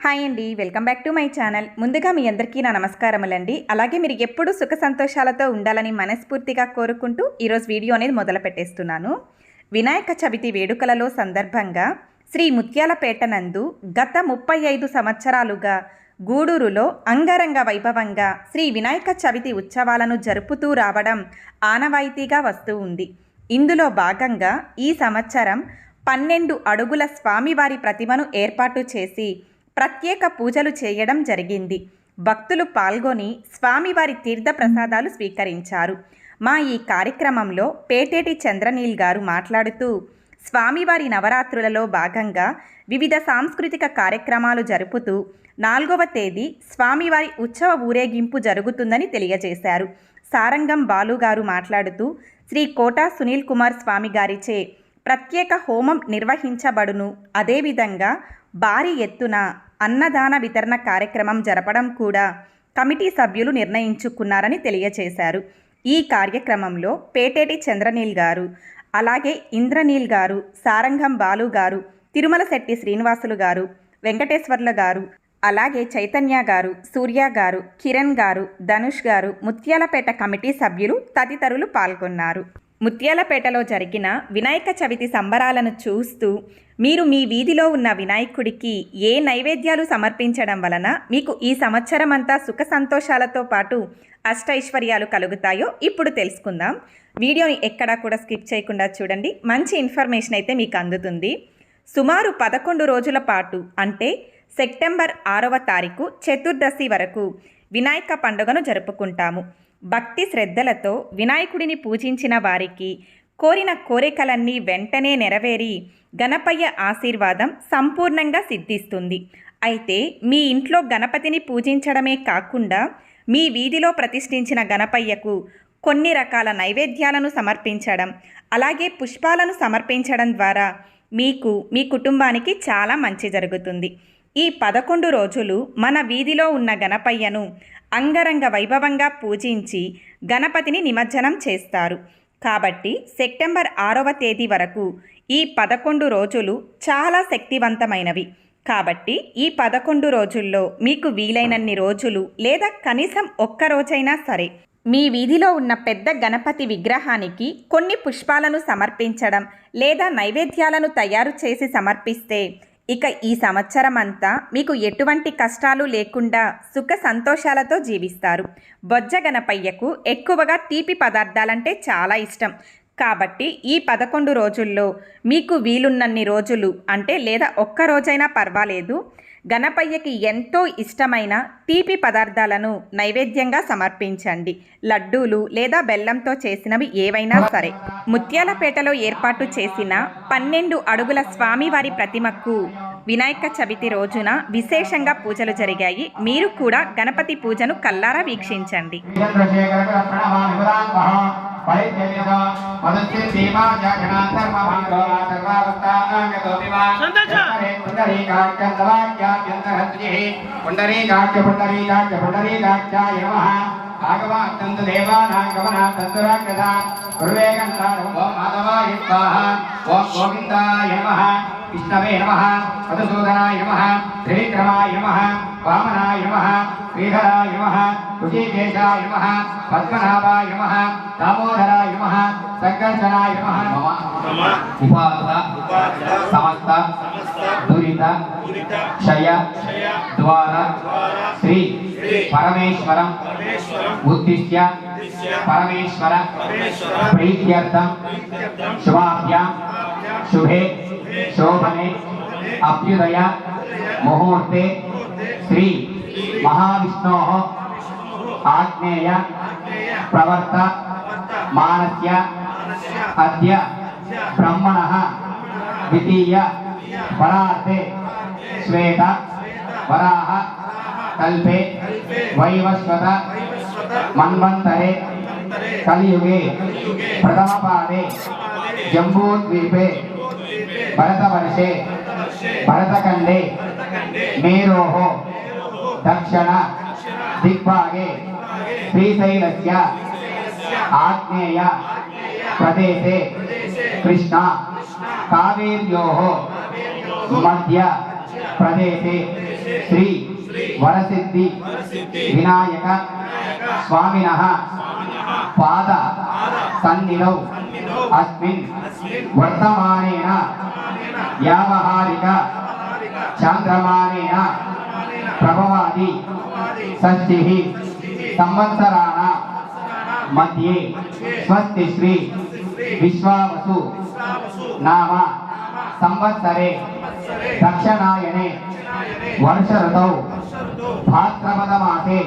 Hi అండి welcome back to my channel. ముందుగా మీ అందరికీ నా నమస్కారములండి. అలాగే మీరు ఎప్పుడూ సుఖ సంతోషాలతో ఉండాలని మనస్ఫూర్తిగా కోరుకుంటూ ఈరోజు వీడియో అనేది మొదలు పెట్టేస్తున్నాను. వినాయక చవితి వేడుకలలో సందర్భంగా శ్రీ ముత్యాలపేట నందు గత ముప్పై ఐదు సంవత్సరాలుగా గూడూరులో అంగరంగ వైభవంగా శ్రీ వినాయక చవితి ఉత్సవాలను జరుపుతూ రావడం ఆనవాయితీగా వస్తూ ఉంది. ఇందులో భాగంగా ఈ సంవత్సరం పన్నెండు అడుగుల స్వామివారి ప్రతిమను ఏర్పాటు చేసి ప్రత్యేక పూజలు చేయడం జరిగింది. భక్తులు పాల్గొని స్వామివారి తీర్థ ప్రసాదాలు స్వీకరించారు. మా ఈ కార్యక్రమంలో పేటేటి చంద్రనీల్ గారు మాట్లాడుతూ స్వామివారి నవరాత్రులలో భాగంగా వివిధ సాంస్కృతిక కార్యక్రమాలు జరుపుతూ నాలుగవ తేదీ స్వామివారి ఉత్సవ ఊరేగింపు జరుగుతుందని తెలియజేశారు. సారంగం బాలుగారు మాట్లాడుతూ శ్రీ కోటా సునీల్ కుమార్ స్వామి గారిచే ప్రత్యేక హోమం నిర్వహించబడును. అదేవిధంగా భారీ ఎత్తున అన్నదాన వితరణ కార్యక్రమం జరపడం కూడా కమిటీ సభ్యులు నిర్ణయించుకున్నారని తెలియజేశారు ఈ కార్యక్రమంలో పేటేటి చంద్రనీల్ గారు అలాగే ఇంద్రనీల్ గారు సారంగం బాలు గారు తిరుమల శెట్టి శ్రీనివాసులు గారు వెంకటేశ్వర్ల గారు అలాగే చైతన్య గారు సూర్య గారు కిరణ్ గారు ధనుష్ గారు ముత్యాలపేట కమిటీ సభ్యులు తదితరులు పాల్గొన్నారు. ముత్యాలపేటలో జరిగిన వినాయక చవితి సంబరాలను చూస్తూ మీరు మీ వీధిలో ఉన్న వినాయకుడికి ఏ నైవేద్యాలు సమర్పించడం వలన మీకు ఈ సంవత్సరం అంతా సుఖ సంతోషాలతో పాటు అష్టైశ్వర్యాలు కలుగుతాయో ఇప్పుడు తెలుసుకుందాం. వీడియోని ఎక్కడా కూడా స్కిప్ చేయకుండా చూడండి. మంచి ఇన్ఫర్మేషన్ అయితే మీకు అందుతుంది. సుమారు పదకొండు రోజుల పాటు అంటే సెప్టెంబర్ ఆరవ తారీఖు చతుర్దశి వరకు వినాయక పండుగను జరుపుకుంటాము. భక్తి శ్రద్ధలతో వినాయకుడిని పూజించిన వారికి కోరిన కోరికలన్నీ వెంటనే నెరవేరి గణపయ్య ఆశీర్వాదం సంపూర్ణంగా సిద్ధిస్తుంది. అయితే మీ ఇంట్లో గణపతిని పూజించడమే కాకుండా మీ వీధిలో ప్రతిష్ఠించిన గణపయ్యకు కొన్ని రకాల నైవేద్యాలను సమర్పించడం అలాగే పుష్పాలను సమర్పించడం ద్వారా మీకు మీ కుటుంబానికి చాలా మంచి జరుగుతుంది. ఈ పదకొండు రోజులు మన వీధిలో ఉన్న గణపయ్యను అంగరంగ వైభవంగా పూజించి గణపతిని నిమజ్జనం చేస్తారు. కాబట్టి సెప్టెంబర్ ఆరవ తేదీ వరకు ఈ పదకొండు రోజులు చాలా శక్తివంతమైనవి. కాబట్టి ఈ పదకొండు రోజుల్లో మీకు వీలైనన్ని రోజులు లేదా కనీసం ఒక్క రోజైనా సరే మీ వీధిలో ఉన్న పెద్ద గణపతి విగ్రహానికి కొన్ని పుష్పాలను సమర్పించడం లేదా నైవేద్యాలను తయారు చేసి సమర్పిస్తే ఇక ఈ సంవత్సరం అంతా మీకు ఎటువంటి కష్టాలు లేకుండా సుఖ సంతోషాలతో జీవిస్తారు. బొజ్జ గణపయ్యకు ఎక్కువగా తీపి పదార్థాలంటే చాలా ఇష్టం. కాబట్టి ఈ పదకొండు రోజుల్లో మీకు వీలున్నన్ని రోజులు అంటే లేదా ఒక్క రోజైనా పర్వాలేదు. గణపయ్యకి ఎంతో ఇష్టమైన తీపి పదార్థాలను నైవేద్యంగా సమర్పించండి. లడ్డూలు లేదా బెల్లంతో చేసినవి ఏవైనా సరే. ముత్యాలపేటలో ఏర్పాటు చేసిన పన్నెండు అడుగుల స్వామివారి ప్రతిమకు వినాయక చవితి రోజున విశేషంగా పూజలు జరిగాయి. మీరు కూడా గణపతి పూజను కల్లారా వీక్షించండి. పుండరీకాక్షందవాక్యాభ్యంతరద్విః పుండరీకాక్ష పుండరీకాక్ష పుండరీకాక్షాయ నమః. భాగవాత్తంతు దేవానాం గమనాత్తంతురాగ్రత కుర్వే గంధారం ఓం మాధవాయ స్వాహ ఓం గోవిందాయ నమః విష్ణవే నమః మధుసూదనాయ నమః త్రివిక్రమాయ నమః వామనాయ నమః శ్రీధరాయ నమః ఋషికేశాయ నమః పద్మనాభాయ నమః దామోదరాయ నమః సంకర్షణాయ నమః दुरीता क्षय द्वारा श्री परमेश्वर उद्दिश्य परमेश्वर प्रीत्यर्थम शुभाभ्या शुभे शोभने अभ्युदय मुहूर्ते श्री महाविष्णो आज्ञेय प्रवर्त मानस्य अद्य ब्रह्मण द्वितीय वराते श्वेत, वराह, कल्पे, वैवस्वत मन्वंतरे कलियुगे, प्रथमपादे, जम्बूद्वीपे, भरतवर्षे, भरतखण्डे, मेरोः, दक्षिण, दिग्भागे, श्रीशैलस्य, आग्नेय, प्रदेशे, कृष्णा, कावेर्योः మధ్య ప్రదేశే శ్రీ వరసిద్ధి వినాయక స్వామిన పాద సన్నిధౌ అస్మిన్ వర్తమానేన వ్యావహారిక చాంద్రమానేన ప్రభవాది షష్ఠి సంవత్సరాణ మధ్యే స్వస్తి శ్రీ విశ్వావసు నామ సంవత్సరే దక్షిణాయనే వర్ష ఋతౌ భాద్రపదమాసే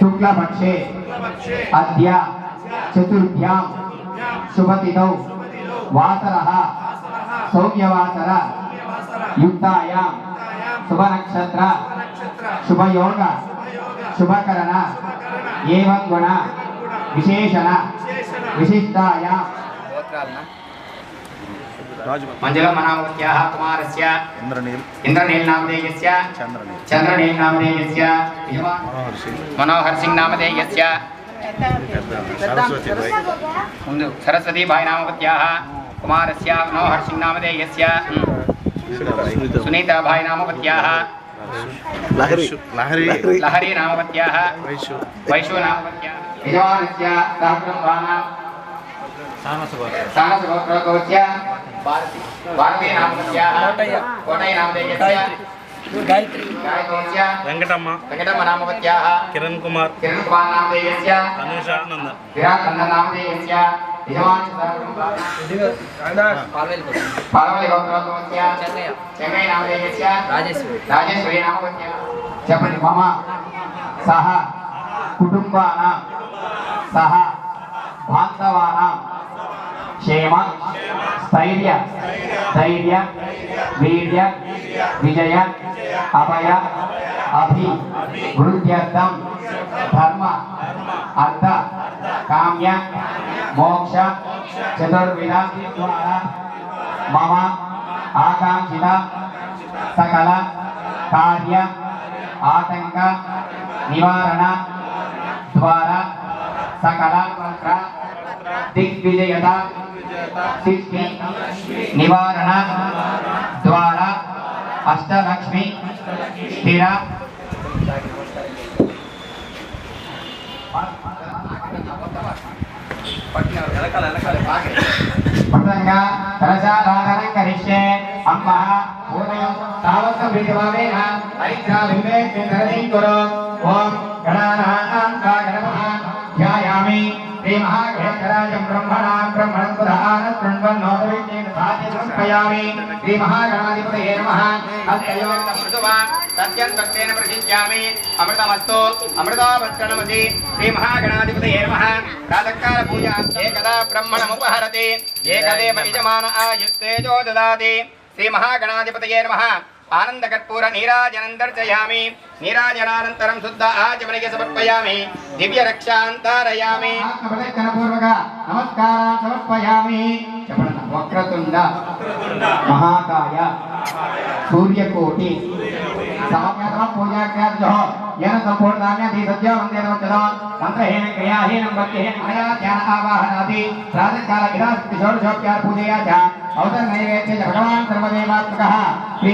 శుక్లపక్షే అద్య చతుర్థ్యాం శుభతిథౌ వాసరః సౌమ్యవాసర యుక్తాయాం శుభనక్షత్ర శుభయోగ శుభకరణ ఏవం గుణ విశేషణ విశిష్టాయాం मञ्जलमनामुख्याः कुमारस्य इन्द्रनील् इन्द्रनील् नामधेयस्य चन्द्रनील् चन्द्रनील् नामधेयस्य मनोहर् सिंग् नामधेयस्य सरस्वतीभाय् लहरी। नामवत्याः वैशु। नामवत्याः यजमानस्य सहस्रं भानां कोच्या సానసగోత్రోద్భవస్య భారతి భారతీ నామవత్యాः కోటయ్య నామధేయస్య గాయత్రీస్య వెంకటమ్మ వెంకటమ్మ నామవత్యాः కిరణ్ కుమార్ కిరణ్ కుమార్ నామధేయస్య అనుష నందన్ విరాట్ నందన్ నామధేయస్య యజమానస్య పార్వతి గోత్రోద్భవస్య చెన్నై నామధేయస్య రాజేశ్వరి రాజేశ్వరి నామవత్యాः చెప్పండి మమ సహ కుటుంబానాం సహ బాంధవానాం క్షేమ స్థైర్య ధైర్య వీర్య విజయ అభయ అభి వృద్ధ్యర్థం ధర్మ అర్థ కామ్య మోక్ష చతుర్విధ ద్వారా మమ ఆకాంక్షిత సకల కార్య ఆటంక నివారణ ద్వారా సకల దిగ్విజయత సిద్ధి నివారణ ద్వారా అష్టలక్ష్మి స్థిర. పట్టంగా కలశాధారణం కరిష్యే అమ్మ పూర్ణం తావత్త ప్రీతిభావేన హరిద్రా వివేకేంద్రదీం కురు ఓం గణానాం గణపః ధ్యాయామి. శ్రీ మహాగణేశ్వరాజం బ్రహ్మణా బ్రహ్మణం పురాణ శృణ్వన్నోదవిద్యేన సాధ్య సమర్పయామి. శ్రీ మహాగణాధిపతయే నమః హస్తయోగ మృదువా సత్యం భక్తేన ప్రసిద్ధ్యామి. అమృతమస్తు అమృతాభక్షణమసి శ్రీ మహాగణాధిపతయే నమః. ప్రాతకాల పూజ ఏకదా బ్రహ్మణముపహరతి ఏకదేవ యజమాన ఆయుస్తేజో దదాతి శ్రీ మహాగణాధిపతయే నమః ఆనందకర్పూర నీరాజనం దర్శయామి నీరాజనానంతరం శుద్ధ ఆచమనిక సమర్పయామి దివ్య రక్షాంతారయామి పూర్వక నమస్కారం సమర్పయామి చెప్పండి వక్రతుండ మహాకాయ సూర్యకోటి సమజ్ఞాతమ పూజాఖ్యాతో येन सम्पूर्णान्यधि सद्यो वन्दे नमः मन्त्रहीन क्रियाहीन भक्तिहीन अनया ध्यान आवाहनादि प्रातःकाल विराजति षोडशोपचार पूजया च अवसर नैवेद्य च भगवान् सर्वदेवात्मकः श्री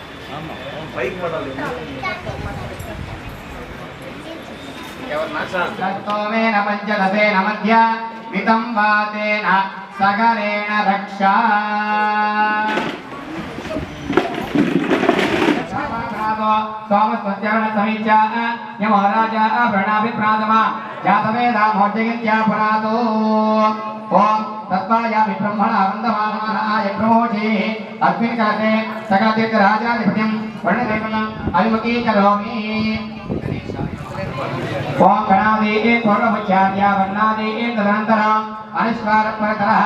వా ఇంద్రస్తోమేన పంచదశేన మధ్య మితం వా తేన సగరేణ రక్షా. स्वागतो स्वामस्वत्यरण समीचा य महाराजा प्रणाभिप्रादम जातवेदा मोज्जयन्त्या पुरातो ओम तत्त्वायामि ब्रह्मण आनन्दमानमानाय प्रमोजे अस्मिन् काले सकलतीर्थराजाधिपतिं वर्णदेवम् अभिमुखीकरोमि ओम गणादे पूर्वमुच्चार्य वर्णादे तदनन्तरम् अनुस्वारपरतरः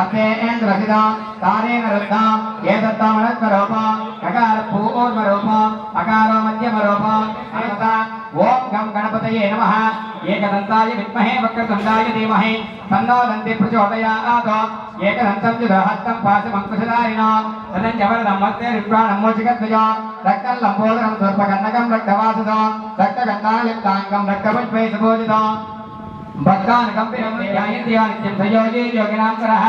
अर्थे एन्द्रसिदं तारेण रुद्धं एतत्तामनत्वरूपम् రుద్ధ ఏదత్తామనత్వరూప కకార అకారో మధ్యమ మధ్యమరూప అనంత ఓం గం గణపతయే నమః. ఏకదంతాయ విద్మహే వక్రతుండాయ ధీమహే తన్నో దంతి ప్రచోదయాత్ ఏకదంతం చుదహస్తం పాశమంకుశధారిణ తదంజవరదం మత్తే రుద్రాణం మోచికద్వయ రక్తం లంబోదరం దూర్పకన్నకం రక్తవాసుదో రక్తగంధాయుక్తాంగం రక్తపుష్పై సుభోజితో భక్తానకంపినం ధ్యాయత్యానిత్యం సయోజే యోగినాంకరః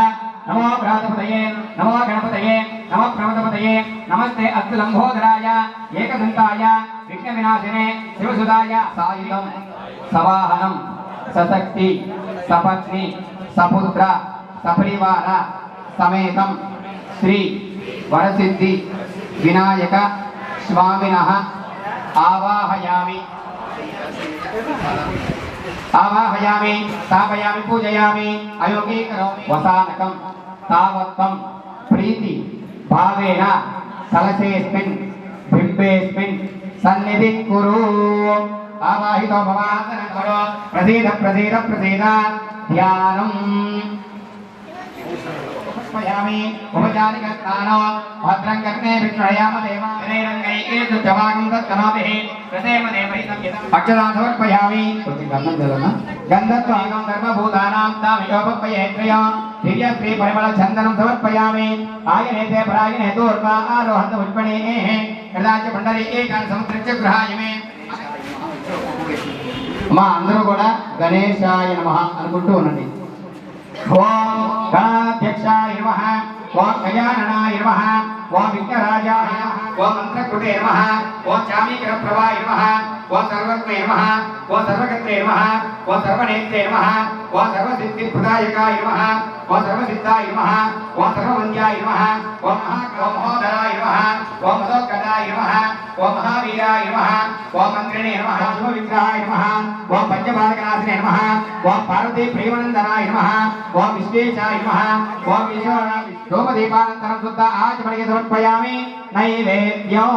నమో. ప్రాతపతయే నమో గణపతయే నమో ప్రమదపతయే నమస్తే అస్తు లంబోదరాయ ఏకదంతాయ విఘ్న వినాశినే శివసుదాయ సాయుధం సవాహనం సశక్తి సపత్ని సపుత్ర సపరివార సమేతం శ్రీ వరసిద్ధి వినాయక స్వామిన ఆవాహయామి. ఆవాహయామి స్థాపయామి పూజయామి అయోగీకరం వసానకం తావత్వం ప్రీతి భావేన కలశేస్మిన్ బింబేస్మిన్ సన్నిధి కురు. ఆవాహితో భవాసనకరో ప్రసీద ప్రసీద ప్రసీద ధ్యానం. సమర్పయామి ఉపచారిక స్నానో భద్రం కర్ణే విష్ణయామ దేవాలయంగైకేతు జవాగం తత్కనాభిః ప్రదేమ దేవైతం అక్షరాన్ సమర్పయామి కొంచెం గంధం చదవనా గంధత్వాగం సర్వభూతానాం తామియోపపయేత్రయ దివ్య శ్రీ పరిమళ చందనం సమర్పయామి. ఆయనేతే పరాయనే దూర్వ ఆరోహంత పుష్పణే కదాచ పండరీ ఏకాన్ సముద్రస్య గృహాయమే. మా అందరూ కూడా గణేశాయ నమః అనుకుంటూ ఉండండి. ఓం గణాధ్యక్షాయ నమః ఓం గజాననాయ నమః ఓం విఘ్నరాజాయ నమః ఓం మంత్రకృతే నమః ఓం చామీకర ప్రభాయ నమః ఓం సర్వత్మే నమః ఓం సర్వగత్రే నమః ఓం సర్వనేత్రే నమః ఓం సర్వసిద్ధి నమః ఓం సర్వసిద్ధాయ నమః ఓం సర్వవంద్యాయ నమః ఓం మహా నమః ఓం ఓం మహావీరాయ నమ ఓం మంత్రిణే నమ శుభ విగ్రహాయ నమ ఓం పంచబాలకనాథినే నమ ఓం పార్వతీ ప్రేమనందనాయ నమ ఓం విశ్వేశాయ నమ ఓం విశ్వ ధూమదీపానంతరం శుద్ధ ఆచమణికి సమర్పయామి నైవేద్యం.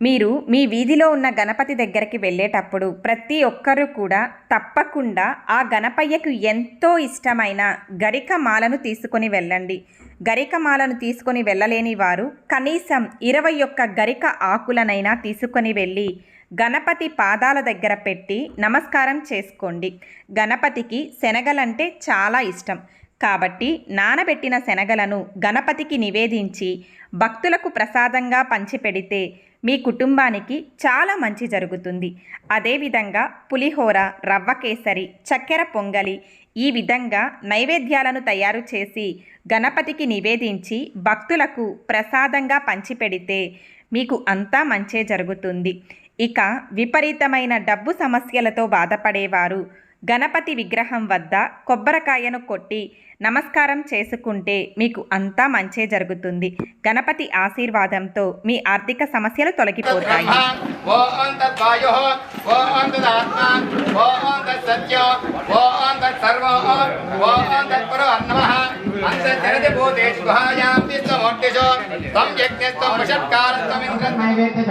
మీరు మీ వీధిలో ఉన్న గణపతి దగ్గరికి వెళ్ళేటప్పుడు ప్రతి ఒక్కరూ కూడా తప్పకుండా ఆ గణపయ్యకు ఎంతో ఇష్టమైన గరిక మాలను తీసుకొని వెళ్ళండి. గరిక మాలను తీసుకొని వెళ్ళలేని వారు కనీసం ఇరవై ఒక్క గరిక ఆకులనైనా తీసుకొని వెళ్ళి గణపతి పాదాల దగ్గర పెట్టి నమస్కారం చేసుకోండి. గణపతికి శనగలంటే చాలా ఇష్టం. కాబట్టి నానబెట్టిన శనగలను గణపతికి నివేదించి భక్తులకు ప్రసాదంగా పంచిపెడితే మీ కుటుంబానికి చాలా మంచి జరుగుతుంది. అదేవిధంగా పులిహోర రవ్వ కేసరి చక్కెర పొంగలి ఈ విధంగా నైవేద్యాలను తయారు చేసి గణపతికి నివేదించి భక్తులకు ప్రసాదంగా పంచిపెడితే మీకు అంతా మంచే జరుగుతుంది. ఇక విపరీతమైన డబ్బు సమస్యలతో బాధపడేవారు గణపతి విగ్రహం వద్ద కొబ్బరికాయను కొట్టి నమస్కారం చేసుకుంటే మీకు అంతా మంచే జరుగుతుంది. గణపతి ఆశీర్వాదంతో మీ ఆర్థిక సమస్యలు తొలగిపోతాయి.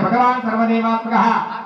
భగవాన్ సర్వదేవాత్మక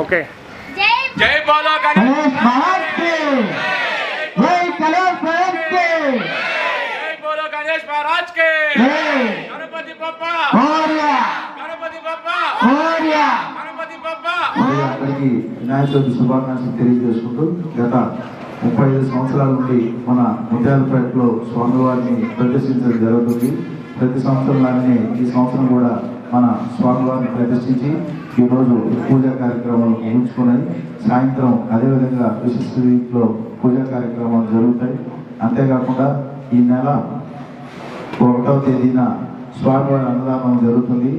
ఓకే. జై బోలో గణేష్ మహారాజ్కి జై గణేష్ మహారాజ్కి జై బోలో గణేష్ మహారాజ్ కే. జై గణపతి బప్ప మౌర్య. గణపతి బప్ప మౌర్య. గణపతి బప్ప మరి అందరికీ వినాయక చవితి శుభాకాంక్షలు తెలియజేసుకుంటూ గత ముప్పై ఐదు సంవత్సరాల నుండి మన ముత్యాలపేటలో స్వామివారిని ప్రదర్శించడం జరుగుతుంది. ప్రతి సంవత్సరం లాగానే ఈ సంవత్సరం కూడా మన స్వామివారిని ప్రదర్శించి ఈరోజు పూజా కార్యక్రమాలు ముగించుకున్నాయి సాయంత్రం అదేవిధంగా విశిష్ట రీతిలో పూజా కార్యక్రమాలు జరుగుతాయి. అంతేకాకుండా ఈ నెల ఒకటవ తేదీన స్వామివారి అన్నదానం జరుగుతుంది.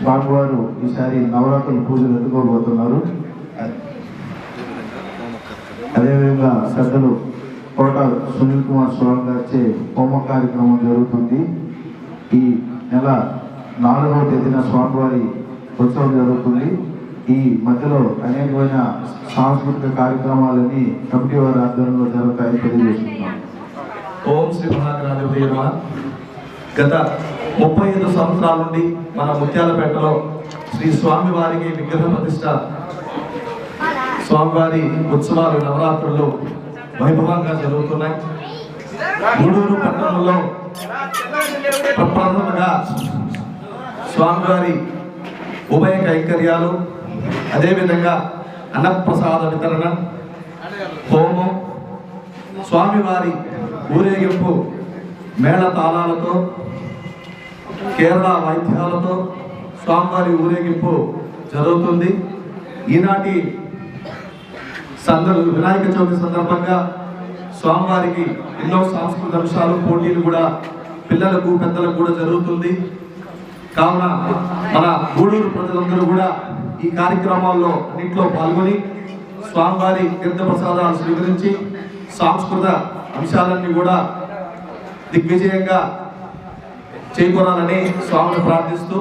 స్వామివారు ఈసారి నవరాత్రుల పూజలు ఎత్తుకోబోతున్నారు అదేవిధంగా పెద్దలు కోట సునీల్ కుమార్ స్వామి గారిచే హోమ కార్యక్రమం జరుగుతుంది. ఈ నెల నాలుగవ తేదీన స్వామివారి ఉత్సవం జరుగుతుంది ఈ మధ్యలో అనేకమైన సాంస్కృతిక కార్యక్రమాలన్నీ కమిటీ వారి ఆధ్వర్యంలో జరుగుతాయని తెలియజేస్తున్నాం. ఓం శ్రీ మహాగణాధిపతి గత ముప్పై ఐదు సంవత్సరాల నుండి మన ముత్యాలపేటలో శ్రీ స్వామివారికి విగ్రహ ప్రతిష్ట స్వామివారి ఉత్సవాలు నవరాత్రులు వైభవంగా జరుగుతున్నాయి. గూడూరు పట్టణంలో ప్రప్రథమంగా స్వామివారి ఉభయ కైంకర్యాలు అదేవిధంగా అన్నప్రసాద వితరణ హోమం స్వామివారి ఊరేగింపు మేళ తాళాలతో కేరళ వాయిద్యాలతో స్వామివారి ఊరేగింపు జరుగుతుంది. ఈనాటి సందర్భ వినాయక చవితి సందర్భంగా స్వామివారికి ఎన్నో సాంస్కృతిక అంశాలు పోటీలు కూడా పిల్లలకు పెద్దలకు కూడా జరుగుతుంది. కావున మన గూడూరు ప్రజలందరూ కూడా ఈ కార్యక్రమాల్లో అన్నింటిలో పాల్గొని స్వామివారి తీర్థ ప్రసాదాలు స్వీకరించి సాంస్కృతిక అంశాలన్నీ కూడా దిగ్విజయంగా చేకూరాలని స్వామిని ప్రార్థిస్తూ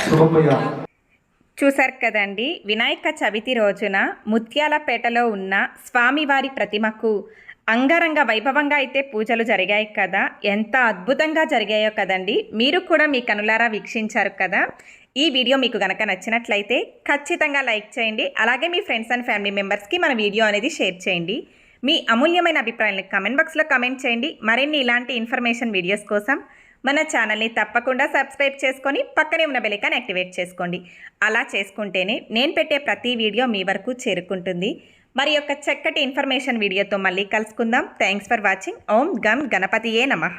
శుభమయ్యా చూశారు కదండి వినాయక చవితి రోజున ముత్యాలపేటలో ఉన్న స్వామివారి ప్రతిమకు అంగరంగ వైభవంగా అయితే పూజలు జరిగాయి కదా. ఎంత అద్భుతంగా జరిగాయో కదండి. మీరు కూడా మీ కనులారా వీక్షించారు కదా. ఈ వీడియో మీకు గనక నచ్చినట్లయితే ఖచ్చితంగా లైక్ చేయండి. అలాగే మీ ఫ్రెండ్స్ అండ్ ఫ్యామిలీ మెంబర్స్కి మన వీడియో అనేది షేర్ చేయండి. మీ అమూల్యమైన అభిప్రాయాలను కమెంట్ బాక్స్లో కమెంట్ చేయండి. మరిన్ని ఇలాంటి ఇన్ఫర్మేషన్ వీడియోస్ కోసం మన ఛానల్ని తప్పకుండా సబ్స్క్రైబ్ చేసుకొని పక్కనే ఉన్న బెలికాన్ యాక్టివేట్ చేసుకోండి. అలా చేసుకుంటేనే నేను పెట్టే ప్రతి వీడియో మీ వరకు చేరుకుంటుంది. మరి యొక్క చక్కటి ఇన్ఫర్మేషన్ వీడియోతో మళ్ళీ కలుసుకుందాం. థ్యాంక్స్ ఫర్ వాచింగ్ ఓం గం గణపతియే నమః.